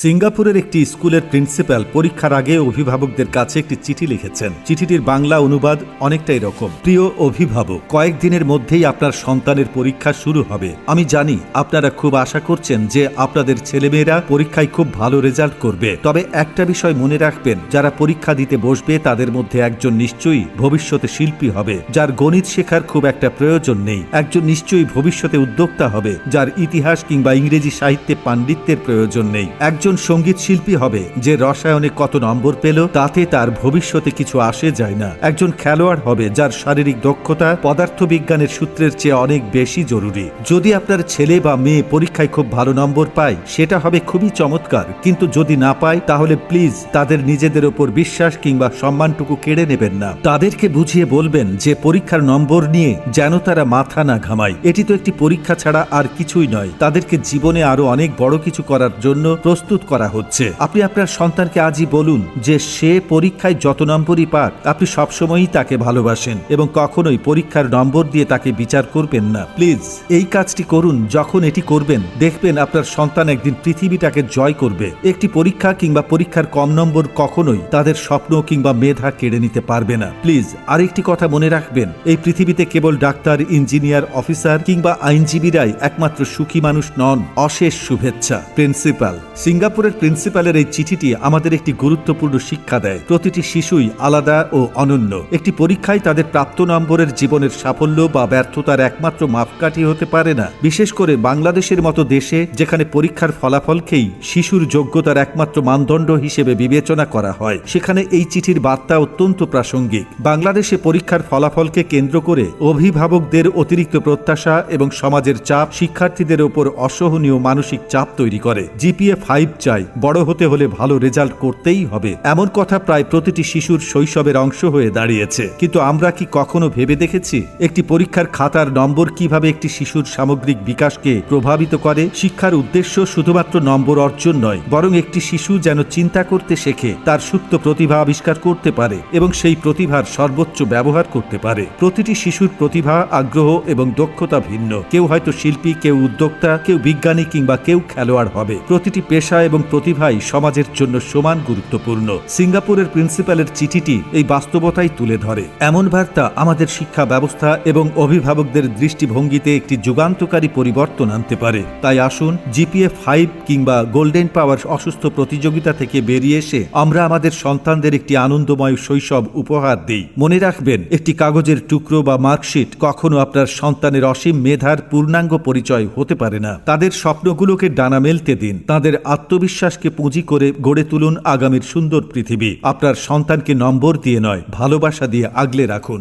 সিঙ্গাপুরের একটি স্কুলের প্রিন্সিপাল পরীক্ষার আগে অভিভাবকদের কাছে একটি চিঠি লিখেছেন। চিঠিটির বাংলা অনুবাদ অনেকটাই এরকম। প্রিয় অভিভাবক, কয়েকদিনের মধ্যেই আপনার সন্তানের পরীক্ষা শুরু হবে। আমি জানি আপনারা খুব আশা করছেন যে আপনাদের ছেলেমেয়েরা পরীক্ষায় খুব ভালো রেজাল্ট করবে। তবে একটা বিষয় মনে রাখবেন, যারা পরীক্ষা দিতে বসবে তাদের মধ্যে একজন নিশ্চয়ই ভবিষ্যতে শিল্পী হবে, যার গণিত শেখার খুব একটা প্রয়োজন নেই। একজন নিশ্চয়ই ভবিষ্যতে উদ্যোক্তা হবে, যার ইতিহাস কিংবা ইংরেজি সাহিত্যে পাণ্ডিত্যের প্রয়োজন নেই। একজন সংগীত শিল্পী হবে যে রসায়নে কত নম্বর পেল, তাতে তার ভবিষ্যতে কিছু আসে যায় না। একজন খেলোয়াড় হবে যার শারীরিক দক্ষতা পদার্থবিজ্ঞানের সূত্রের চেয়ে অনেক বেশি জরুরি। যদি আপনার ছেলে বা মেয়ে পরীক্ষায় খুব ভালো নম্বর পায়, সেটা হবে খুবই চমৎকার। কিন্তু যদি না পায়, তাহলে প্লিজ তাদের নিজেদের ওপর বিশ্বাস কিংবা সম্মানটুকু কেড়ে নেবেন না। তাদেরকে বুঝিয়ে বলবেন যে পরীক্ষার নম্বর নিয়ে যেন তারা মাথা না ঘামায়। এটি তো একটি পরীক্ষা ছাড়া আর কিছুই নয়। তাদেরকে জীবনে আরও অনেক বড় কিছু করার জন্য প্রস্তুত করা হচ্ছে। আপনি আপনার সন্তানকে আজই বলুন যে সে পরীক্ষায় যত নম্বরই পাক, আপনি সবসময়ই তাকে ভালোবাসেন এবং কখনোই পরীক্ষার নম্বর দিয়ে তাকে বিচার করবেন না। প্লিজ, এই কাজটি করুন। যখন এটি করবেন, দেখবেন আপনার সন্তান একদিন পৃথিবীটাকে জয় করবে। একটি পরীক্ষা কিংবা পরীক্ষার কম নম্বর কখনোই তাদের স্বপ্ন কিংবা মেধা কেড়ে নিতে পারবে না। প্লিজ, আরেকটি কথা মনে রাখবেন। এই পৃথিবীতে কেবল ডাক্তার, ইঞ্জিনিয়ার, অফিসার কিংবা আইনজীবীরাই একমাত্র সুখী মানুষ নন। অশেষ শুভেচ্ছা। প্রিন্সিপাল সিঙ্গাপুরের প্রিন্সিপালের এই চিঠিটি আমাদের একটি গুরুত্বপূর্ণ শিক্ষা দেয়। প্রতিটি শিশুই আলাদা ও অনন্য। একটি পরীক্ষায় তাদের প্রাপ্ত নম্বরের জীবনের সাফল্য বা ব্যর্থতার একমাত্র মাপকাঠি হতে পারে না। বিশেষ করে বাংলাদেশের মতো দেশে যেখানে পরীক্ষার ফলাফলকেই শিশুর যোগ্যতার একমাত্র মানদণ্ড হিসেবে বিবেচনা করা হয়, সেখানে এই চিঠির বার্তা অত্যন্ত প্রাসঙ্গিক। বাংলাদেশে পরীক্ষার ফলাফলকে কেন্দ্র করে অভিভাবকদের অতিরিক্ত প্রত্যাশা এবং সমাজের চাপ শিক্ষার্থীদের ওপর অসহনীয় মানসিক চাপ তৈরি করে। জিপিএ ফাইভ চাই। বড় হতে হলে ভালো রেজাল্ট করতেই হবে। এমন কথা প্রায় প্রতিটি শিশুর শৈশবের অংশ হয়ে দাঁড়িয়েছে। কিন্তু আমরা কি কখনো ভেবে দেখেছি? একটি পরীক্ষার খাতার নম্বর কীভাবে একটি শিশুর সামগ্রিক বিকাশকে প্রভাবিত করে? শিক্ষার উদ্দেশ্য শুধুমাত্র নম্বর অর্জন নয়, বরং একটি শিশু যেন চিন্তা করতে শেখে, তার সুপ্ত প্রতিভা আবিষ্কার করতে পারে এবং সেই প্রতিভার সর্বোচ্চ ব্যবহার করতে পারে। প্রতিটি শিশুর প্রতিভা, আগ্রহ এবং দক্ষতা ভিন্ন। কেউ হয়তো শিল্পী, কেউ উদ্যোক্তা, কেউ বিজ্ঞানী কিংবা কেউ খেলোয়াড় হবে। প্রতিটি পেশা এবং প্রতিভাই সমাজের জন্য সমান গুরুত্বপূর্ণ। সিঙ্গাপুরের প্রিন্সিপালের চিঠিটি এই বাস্তবতাই তুলে ধরে। এমন বার্তা আমাদের শিক্ষা ব্যবস্থা এবং অভিভাবকদের দৃষ্টিভঙ্গিতে একটি যুগান্তকারী পরিবর্তন আনতে পারে। তাই আসুন জিপিএ ফাইভ কিংবা গোল্ডেন পাওয়ার অসুস্থ প্রতিযোগিতা থেকে বেরিয়ে এসে আমরা আমাদের সন্তানদের একটি আনন্দময় শৈশব উপহার দিই। মনে রাখবেন, একটি কাগজের টুকরো বা মার্কশিট কখনো আপনার সন্তানের অসীম মেধার পূর্ণাঙ্গ পরিচয় হতে পারে না। তাদের স্বপ্নগুলোকে ডানা মেলতে দিন। তাদের আত্মবিশ্বাসকে পুঁজি করে গড়ে তুলুন আগামীর সুন্দর পৃথিবী। আপনার সন্তানকে নম্বর দিয়ে নয়, ভালোবাসা দিয়ে আগলে রাখুন।